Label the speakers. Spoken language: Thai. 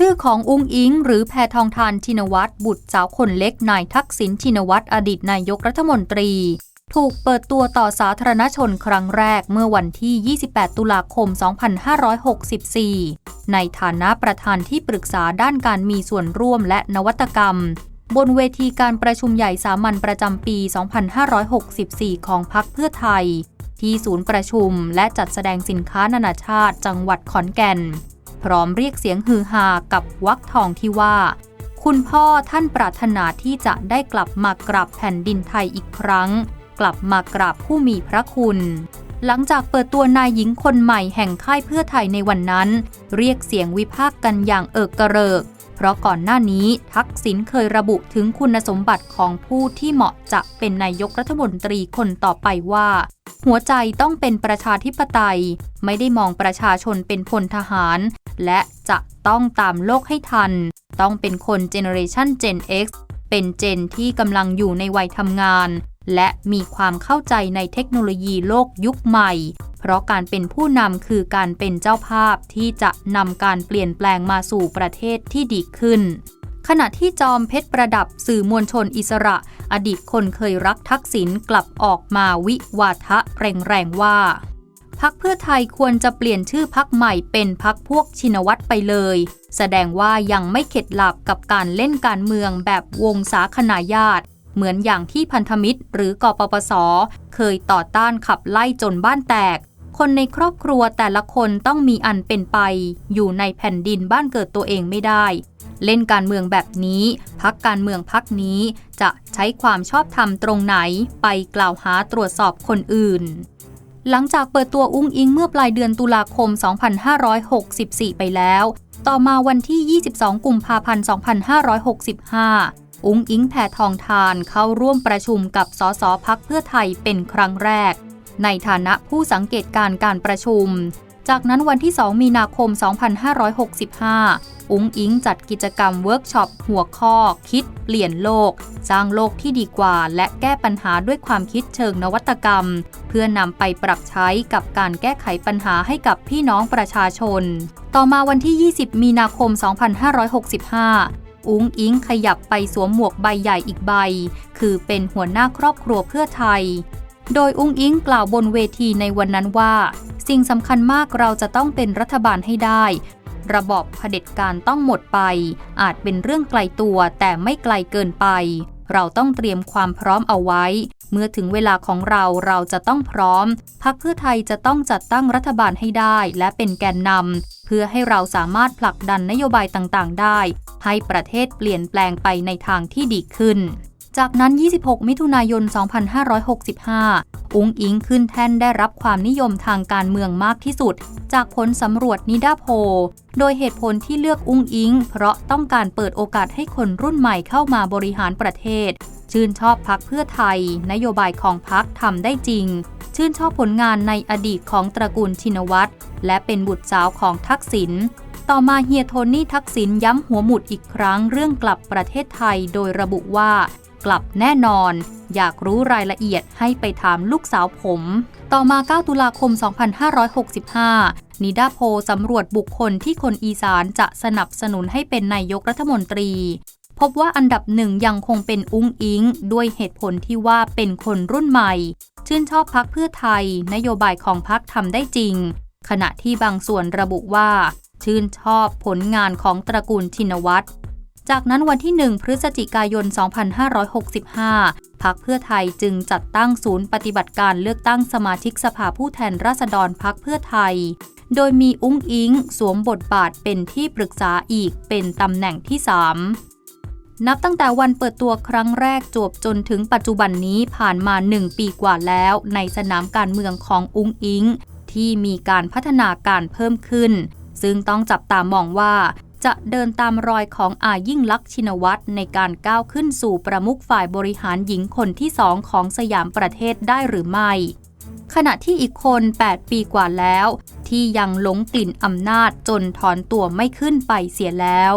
Speaker 1: ชื่อของอุ้งอิง หรือแพทองทานชินวัตรบุตรสาวคนเล็กนายทักษิณชินวัตรอดีตนายกรัฐมนตรี ถูกเปิดตัวต่อสาธารณชนครั้งแรกเมื่อวันที่ 28 ตุลาคม 2564 ในฐานะประธานที่ปรึกษาด้านการมีส่วนร่วมและนวัตกรรม บนเวทีการประชุมใหญ่สามัญประจำปี 2564 ของพรรคเพื่อไทย ที่ศูนย์ประชุมและจัดแสดงสินค้านานาชาติจังหวัดขอนแก่น พร้อมเรียกเสียงฮือฮากับวักทองที่ว่า คุณพ่อท่านปรารถนาที่จะได้กลับมากราบแผ่นดินไทยอีกครั้ง กลับมากราบผู้มีพระคุณหลังจากเปิดตัวนายหญิงคนใหม่แห่งค่ายเพื่อไทยในวันนั้น เรียกเสียงวิพากษ์กันอย่างเอิกกระเริก เพราะก่อนหน้านี้ทักษิณเคยระบุถึงคุณสมบัติของผู้ที่เหมาะจะเป็นนายกรัฐมนตรีคนต่อไปว่า หัวใจต้องเป็นประชาธิปไตย ไม่ได้มองประชาชนเป็นพลทหาร และจะต้องตามโลกให้ทัน ต้องเป็นคนเจเนอเรชัน Gen X เป็นเจนที่กำลังอยู่ในวัยทำงาน และมีความเข้าใจในเทคโนโลยีโลกยุคใหม่ เพราะการเป็นผู้นำคือการเป็นเจ้าภาพที่จะนำการเปลี่ยนแปลงมาสู่ประเทศที่ดีขึ้น ขณะที่จอมเพชรประดับสื่อมวลชนอิสระ อดีตคนเคยรักทักษิณกลับออกมาวิวาทะแรงๆว่าพักเพื่อไทยควรจะเปลี่ยนชื่อพักใหม่เป็นพักพวกชินวัตรไปเลย แสดงว่ายังไม่เข็ดหลับกับการเล่นการเมืองแบบวงสาคนาญาติ เหมือนอย่างที่พันธมิตร หรือกปปส เคยต่อต้านขับไล่จนบ้านแตก คนในครอบครัวแต่ละคนต้องมีอันเป็นไป อยู่ในแผ่นดินบ้านเกิดตัวเองไม่ได้ เล่นการเมืองแบบนี้ พักการเมืองพักนี้จะใช้ความชอบธรรมตรงไหนไปกล่าวหาตรวจสอบคนอื่นหลังจากเปิดตัวอุ้งอิงเมื่อปลายเดือนตุลาคม 2564 ไปแล้ว ต่อมาวันที่ 22 กุมภาพันธ์ 2565 อุ้งอิงแพทองทานเข้าร่วมประชุมกับสสพักเพื่อไทยเป็นครั้งแรก ในฐานะผู้สังเกตการการประชุม จากนั้นวันที่ 2 มีนาคม 2565 อุ้งอิงจัดกิจกรรมเวิร์กช็อปหัวข้อ คิดเปลี่ยนโลก สร้างโลกที่ดีกว่า และแก้ปัญหาด้วยความคิดเชิงนวัตกรรม เพื่อนำไปปรับใช้กับการแก้ไขปัญหาให้กับพี่น้องประชาชน ต่อมาวันที่ 20 มีนาคม 2565 อุ้งอิงขยับไปสวมหมวกใบใหญ่อีกใบ คือเป็นหัวหน้าครอบครัวเพื่อไทย โดยอุ้งอิงกล่าวบนเวทีในวันนั้นว่า สิ่งสำคัญมากเราจะต้องเป็นรัฐบาลให้ได้ ระบอบเผด็จการต้องหมดไป อาจเป็นเรื่องไกลตัวแต่ไม่ไกลเกินไป เราต้องเตรียมความพร้อมเอาไว้ เมื่อถึงเวลาของเราเราจะต้องพร้อม พักเพื่อไทยจะต้องจัดตั้งรัฐบาลให้ได้ และเป็นแกนนำเพื่อให้เราสามารถผลักดันนโยบายต่างๆ ได้ ให้ประเทศเปลี่ยนแปลงไปในทางที่ดีขึ้น จากนั้น 26 มิถุนายน 2565 อุ้งอิงขึ้นแท่นได้รับความนิยมทางการเมืองมากที่สุด จากผลสำรวจนิดาโพ โดยเหตุผลที่เลือกอุ้งอิง เพราะต้องการเปิดโอกาสให้คนรุ่นใหม่เข้ามาบริหารประเทศ ชื่นชอบพักเพื่อไทย นโยบายของพักทำได้จริง ชื่นชอบผลงานในอดีตของตระกูลชินวัตร และเป็นบุตรสาวของทักษิณต่อมาเฮียโทนี่ทักษิณย้ำหัวหมุดอีกครั้งเรื่องกลับประเทศไทย โดยระบุว่า กลับแน่นอน อยากรู้รายละเอียดให้ไปถามลูกสาวผม ต่อมา 9 ตุลาคม 2565 นิดาโพสำรวจบุคคลที่คนอีสานจะสนับสนุนให้เป็นนายกรัฐมนตรี พบว่าอันดับหนึ่งยังคงเป็นอุ้งอิง ด้วยเหตุผลที่ว่าเป็นคนรุ่นใหม่ ชื่นชอบพักเพื่อไทย นโยบายของพักทำได้จริง ขณะที่บางส่วนระบุว่า ชื่นชอบผลงานของตระกูลชินวัตร จากนั้นวันที่ 1 พฤศจิกายน 2565 พักเพื่อไทยจึงจัดตั้งศูนย์ปฏิบัติการเลือกตั้งสมาชิกสภาผู้แทนราษฎรพักเพื่อไทย โดยมีอุ้งอิงสวมบทบาทเป็นที่ปรึกษาอีกเป็นตำแหน่งที่ 3นับตั้งแต่วันเปิดตัวครั้งแรกจบจนถึงปัจจุบันนี้ผ่านมา 1 ปีกว่าแล้ว ในสนามการเมืองของอุ้งอิง ที่มีการพัฒนาการเพิ่มขึ้น ซึ่งต้องจับตามองว่า จะเดินตามรอยของอายิ่งลักษณ์ชินวัตรในการก้าวขึ้นสู่ประมุขฝ่ายบริหารหญิงคนที่สองของสยามประเทศได้หรือไม่ ขณะที่อีกคน 8 ปีกว่าแล้ว ที่ยังหลงกลิ่นอำนาจจนถอนตัวไม่ขึ้นไปเสียแล้ว